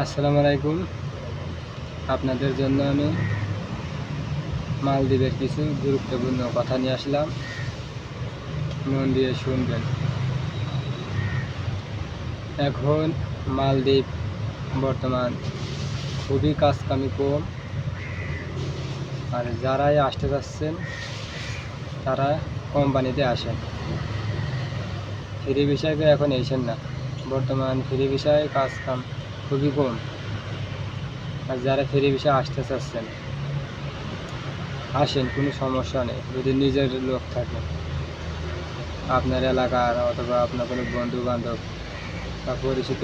আসসালামু আলাইকুম। আপনাদের জন্য আমি মালদ্বীপের কিছু গুরুত্বপূর্ণ কথা নিয়ে আসলাম। মন দিয়ে শুনবেন। এখন মালদ্বীপ বর্তমান খুবই কাজকামি কম। আর যারাই আসতে যাচ্ছেন, তারা কোম্পানিতে আসেন। ফ্রি বিষয়কে এখন এসেন না। বর্তমান ফ্রি বিষয়ে কাজ কাম খুবই কম। আর যারা ফেরি বিষয়ে আসতে চাচ্ছেন, আসেন, কোনো সমস্যা নেই। যদি নিজের লোক থাকে, আপনার এলাকার অথবা আপনার কোনো বন্ধু বান্ধব বা পরিচিত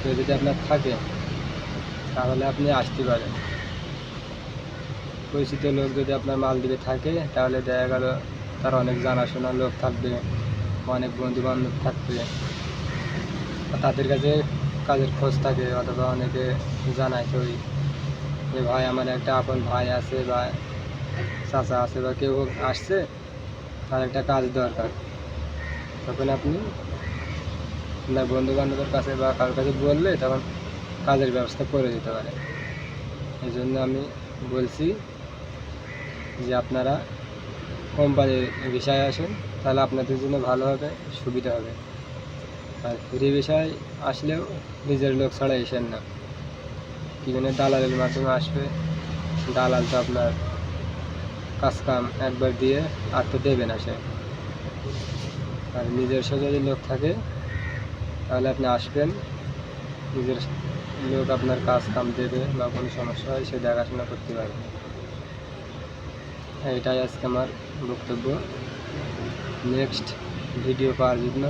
কেউ যদি আপনার থাকে, তাহলে আপনি আসতে পারেন। পরিচিত লোক যদি আপনার মালদ্বীপে থাকে, তাহলে দেখা গেল তার অনেক জানাশোনা লোক থাকবে, অনেক বন্ধু বান্ধব থাকবে। তাদের কাছে কাজের খোঁজ থাকে অথবা অনেকে জানায় তো যে ভাই, আমার একটা আপন ভাই আছে বা চাচা আছে বা কেউ আসছে, তার একটা কাজ দরকার। তখন আপনি আপনার বন্ধু বান্ধবের কাছে বা কারোর কাছে বললে তখন কাজের ব্যবস্থা করে দিতে পারে। এই জন্য আমি বলছি যে আপনারা কোম্পানির বিষয়ে আসেন, তাহলে আপনাদের জন্য ভালো হবে, সুবিধা হবে। আর ফ্রি বিষয় আসলেও নিজের লোক ছাড়া এসেন না। বিভিন্ন দালালের মাধ্যমে আসবে। দালাল তো আপনার কাজ কাম একবার দিয়ে আর তো দেবে না সে। আর নিজস্ব যদি লোক থাকে, তাহলে আপনি আসবেন। নিজের লোক আপনার কাজ কাম দেবে বা কোনো সমস্যা হয়, সে দেখাশোনা করতে পারবে। এটাই আজকে আমার বক্তব্য। নেক্সট ভিডিও পাওয়ার জন্য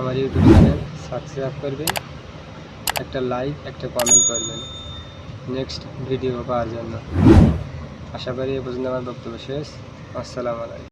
আমার ইউটিউব চ্যানেল সাবস্ক্রাইব করবেন একটা লাইক একটা কমেন্ট করবেন। নেক্সট ভিডিও পাওয়ার জন্য। আশা করি এ পর্যন্ত আমার বক্তব্য শেষ। আসসালামু আলাইকুম।